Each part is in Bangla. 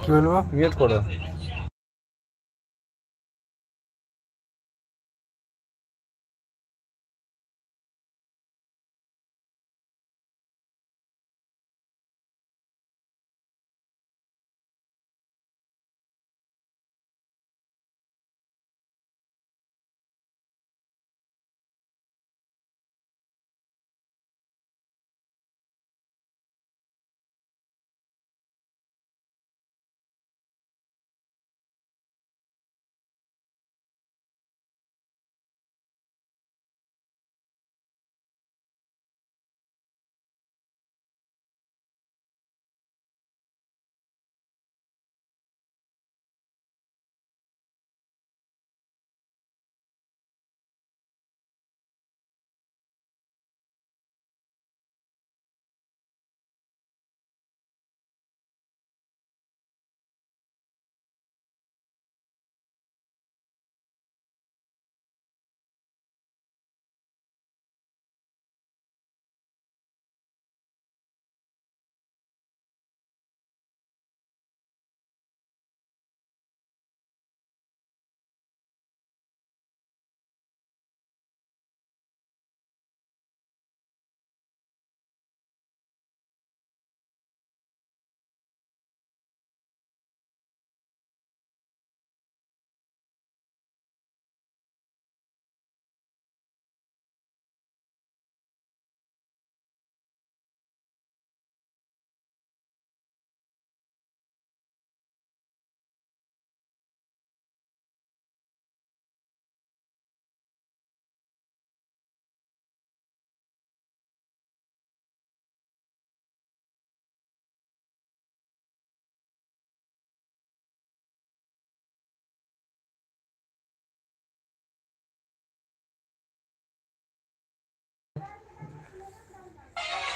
কি বলব? মিউট করো।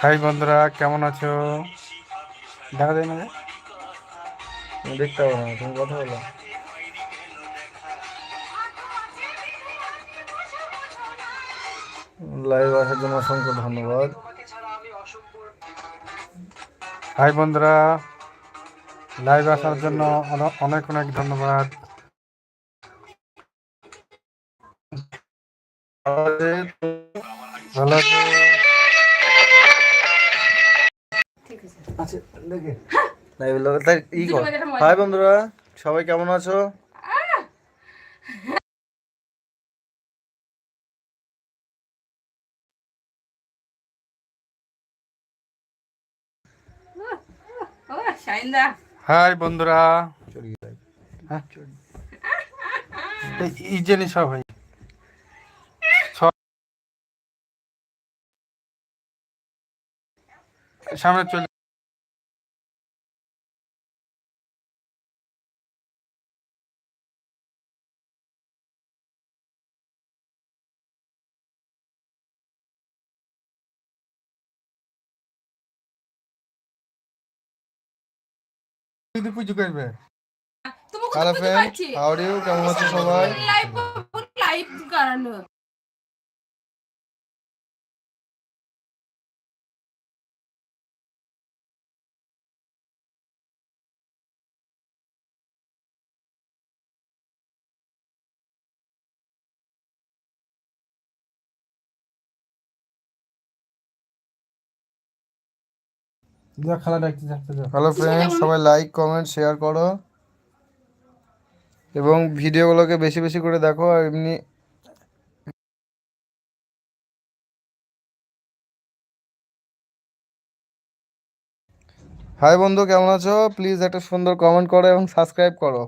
হাই বন্ধুরা কেমন আছো? দেখা যায় না দেখতে পাবো না তুমি কথা বলো। লাইভ আসার জন্য অসংখ্য ধন্যবাদ। হাই বন্ধুরা লাইভ আসার জন্য অনেক অনেক ধন্যবাদ। ভালো আছো? তাই ই কর। হাই বন্ধুরা সবাই কেমন আছো? হাই বন্ধুরা। হ্যাঁ? এই- এই জিনিস সব ভাই। সামনে চলে যদি পুজো করবে। পাচ্ছি হাউ আর ইউ কেমন আছো সবাই? লাইভ লাইভ করানো হ্যালো ফ্রেন্ড সবাই লাইক কমেন্ট শেয়ার করো। এবং ভিডিওগুলোকে বেশি বেশি করে দেখো আর এমনি হাই বন্ধু কেমন আছো? প্লিজ একটা সুন্দর কমেন্ট করো এবং সাবস্ক্রাইব করো।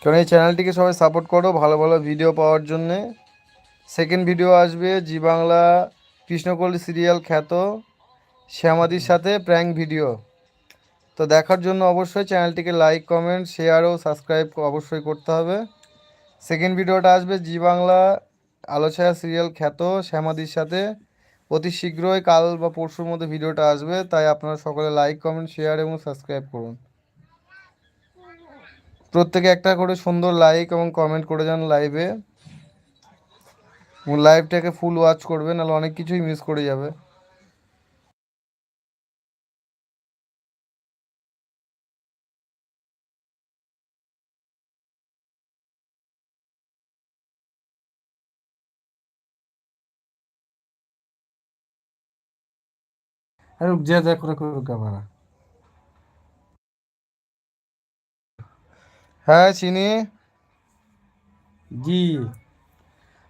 কারণ এই চ্যানেলটিকে সবাই সাপোর্ট করো ভালো ভালো ভিডিও পাওয়ার জন্যে। সেকেন্ড ভিডিও আসবে, জি বাংলা কৃষ্ণকলি সিরিয়াল খ্যাত শ্যামাদির সাথে প্র্যাঙ্ক ভিডিও তো দেখার জন্য অবশ্যই চ্যানেলটিকে লাইক কমেন্ট শেয়ার ও সাবস্ক্রাইব অবশ্যই করতে হবে। সেকেন্ড ভিডিওটা আসবে, জি বাংলা আলোচনা সিরিয়াল খ্যাত শ্যামাদির সাথে। অতি শীঘ্রই কাল বা পরশুর মধ্যে ভিডিওটা আসবে, তাই আপনারা সকলে লাইক কমেন্ট শেয়ার এবং সাবস্ক্রাইব করুন। প্রত্যেকে একটা করে সুন্দর লাইক এবং কমেন্ট করে যান লাইভে লাইভটাকে ফুল ওয়াচ করবে নাহলে অনেক কিছুই মিস করে যাবে अरे रुक जा जा करो करो कैमरा হ্যাঁ চিনি জি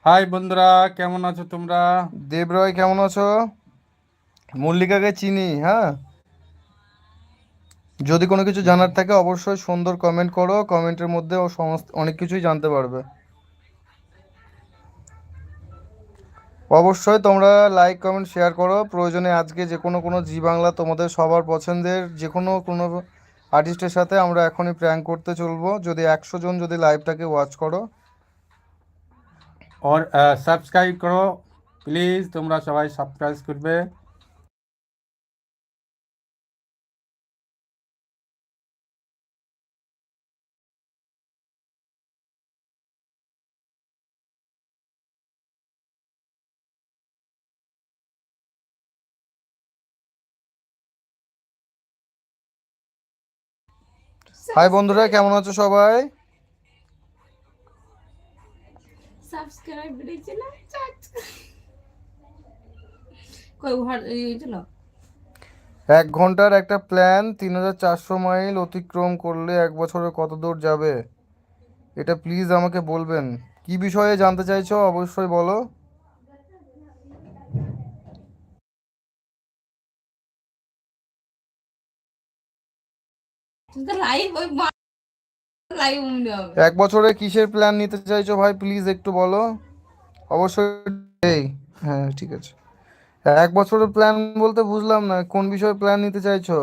হাই বন্ধুরা, কেমন আছো তোমরা? দেবরয় কেমন আছো? মল্লিকাকে চিনি হ্যাঁ? যদি কোনো কিছু জানার থাকে, অবশ্যই সুন্দর কমেন্ট করো। কমেন্টের মধ্যে ও সমস্ত, অনেক কিছুই জানতে পারবে। অবশ্যই তোমরা লাইক কমেন্ট শেয়ার করো। প্রয়োজনে আজকে যে কোনো কোনো জি বাংলা তোমাদের সবার পছন্দের যে কোনো কোনো আর্টিস্টের সাথে আমরা এখনই প্র্যাঙ্ক করতে চলবো। যদি একশো জন যদি লাইভটাকে ওয়াচ করো और সাবস্ক্রাইব করো প্লিজ তোমরা সবাই সাবস্ক্রাইব করবে হাই বন্ধুরা কেমন আছো সবাই? সাবস্ক্রাইব কই ঘর এক ঘণ্টার একটা প্ল্যান তিন হাজার চারশো মাইল অতিক্রম করলে এক বছরে কত দূর যাবে? এটা প্লিজ আমাকে বলবেন। কি বিষয়ে জানতে চাইছো অবশ্যই বলো। লাইভ ওই লাইভ মনে হবে এক বছরে কিসের প্ল্যান নিতে চাইছো ভাই? প্লিজ একটু বলো। অবশ্যই হ্যাঁ ঠিক আছে। এক বছরের প্ল্যান বলতে বুঝলাম না, কোন বিষয়ে প্ল্যান নিতে চাইছো?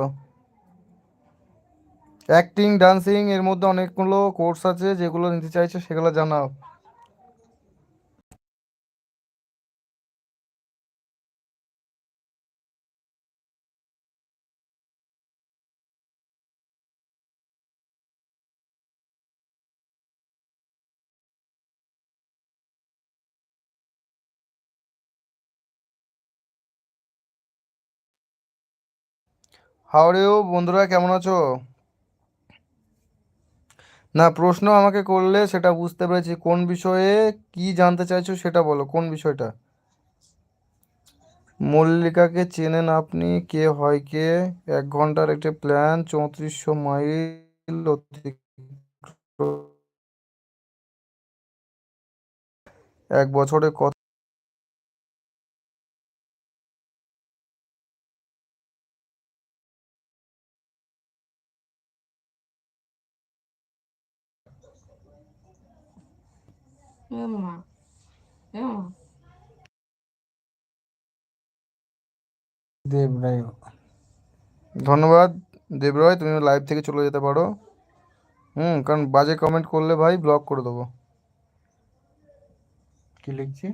অ্যাক্টিং ডান্সিং এর মধ্যে অনেকগুলো কোর্স আছে, যেগুলো নিতে চাইছো, সেগুলো জানাও। হাওড়েও বন্ধুরা, কেমন আছো? না, প্রশ্ন আমাকে করলে সেটা বুঝতে পেরেছি। কোন বিষয়ে কি জানতে চাইছো সেটা বলো, কোন বিষয়টা? মল্লিকাকে চেনেন আপনি? কে হয় কে? এক ঘণ্টার একটি প্ল্যান চৌত্রিশশো মাইল এক বছরে কত মা এ মা দেব নাই ধন্যবাদ। দেবরায় তুমি লাইভ থেকে চলে যেতে পারো। হুম কারণ বাজে কমেন্ট করলে ভাই ব্লক করে দেবো। কি লিখছি?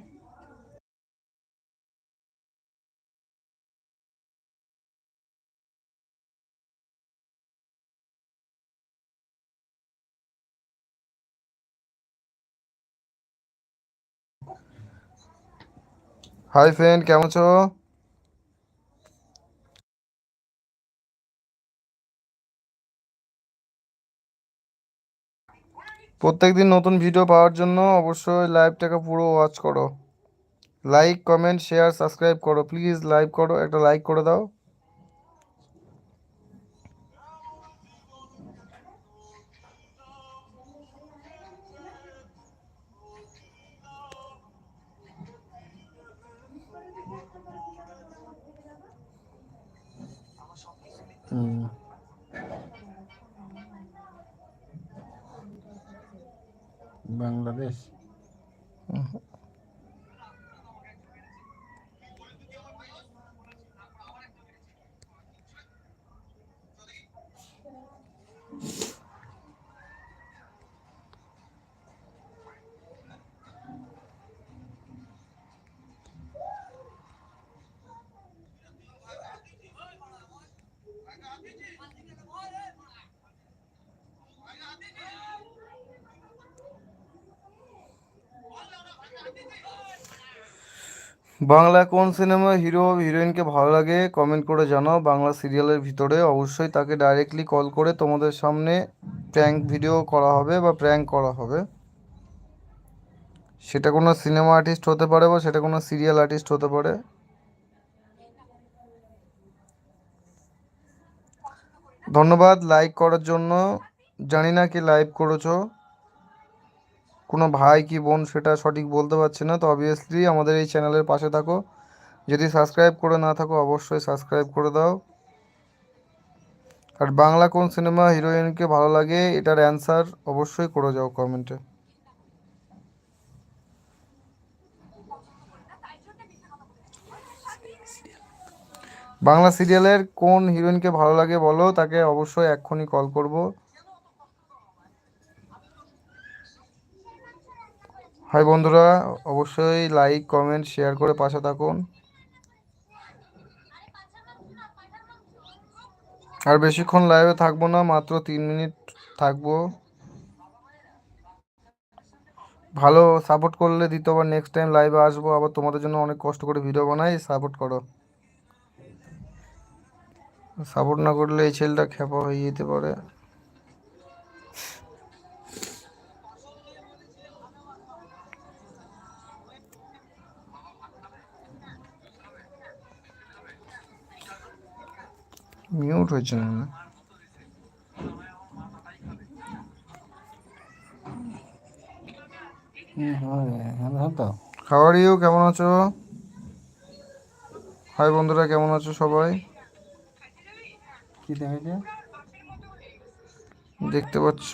হাই ফ্রেন্ড, কেমন আছো? প্রত্যেকদিন নতুন ভিডিও পাওয়ার জন্য অবশ্যই লাইভটাকে পুরো ওয়াচ করো। লাইক কমেন্ট শেয়ার সাবস্ক্রাইব করো। প্লিজ লাইভ করো। একটা লাইক করে দাও। হুম বাংলাদেশ বাংলা কোন সিনেমা হিরো হিরোইনকে ভালো লাগে কমেন্ট করে জানাও। বাংলা সিরিয়ালের ভিতরে অবশ্যই তাকে ডাইরেক্টলি কল করে তোমাদের সামনে প্র্যাঙ্ক ভিডিও করা হবে বা প্র্যাঙ্ক করা হবে। সেটা কোনো সিনেমা আর্টিস্ট হতে পারে বা সেটা কোনো সিরিয়াল আর্টিস্ট হতে পারে। ধন্যবাদ লাইক করার জন্য। জানি না কি লাইভ করেছ। কোনো ভাই কি বোন সেটা সঠিক বলতে পারছি না, তো অবভিয়াসলি আমাদের এই চ্যানেলের পাশে থাকো। যদি সাবস্ক্রাইব করে না থাকো, অবশ্যই সাবস্ক্রাইব করে দাও। আর বাংলা কোন সিনেমা হিরোইনকে ভালো লাগে, এটার অ্যান্সার অবশ্যই করে যাও কমেন্টে বাংলা সিরিয়ালের কোন হিরোইনকে ভালো লাগে বলো, তাকে অবশ্যই এক্ষুনি কল করব। হাই বন্ধুরা, অবশ্যই লাইক কমেন্ট শেয়ার করে পাশে থাকুন। আর বেশিক্ষণ লাইভে থাকব না, মাত্র তিন মিনিট থাকব। ভালো সাপোর্ট করলে দ্বিতীয়বার নেক্সট টাইম লাইভে আসব, আবার তোমাদের জন্য অনেক কষ্ট করে ভিডিও বানাই সাপোর্ট করো। সাপোর্ট না করলে এই ছেলেটা খেপা হয়ে যেতে পারে। মিউট হয়েছে না খাবার ইউ কেমন আছো? হাই বন্ধুরা কেমন আছো সবাই? কি দেখেছে দেখতে পাচ্ছ?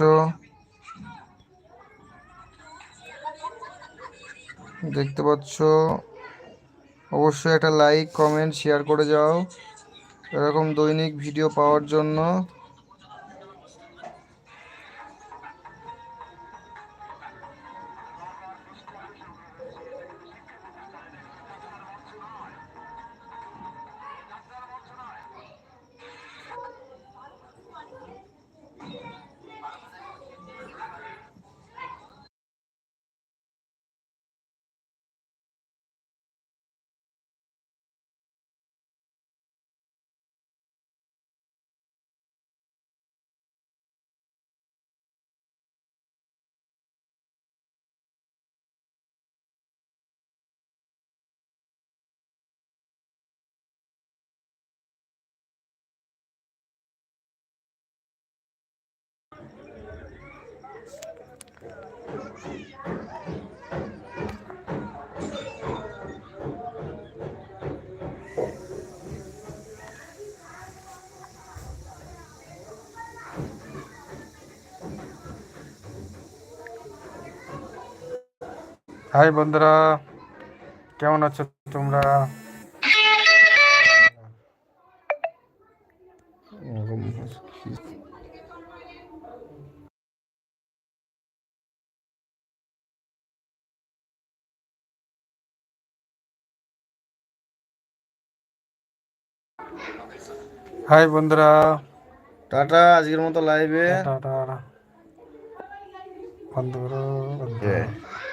দেখতে পাচ্ছ? অবশ্যই একটা লাইক কমেন্ট শেয়ার করে যাও। এরকম দৈনিক ভিডিও পাওয়ার জন্য হাই বন্ধুরা কেমন আছো তোমরা? হাই বন্ধুরা। টাটা আজকের মতো লাইভে টাটা বন্ধ করো বন্ধ করো।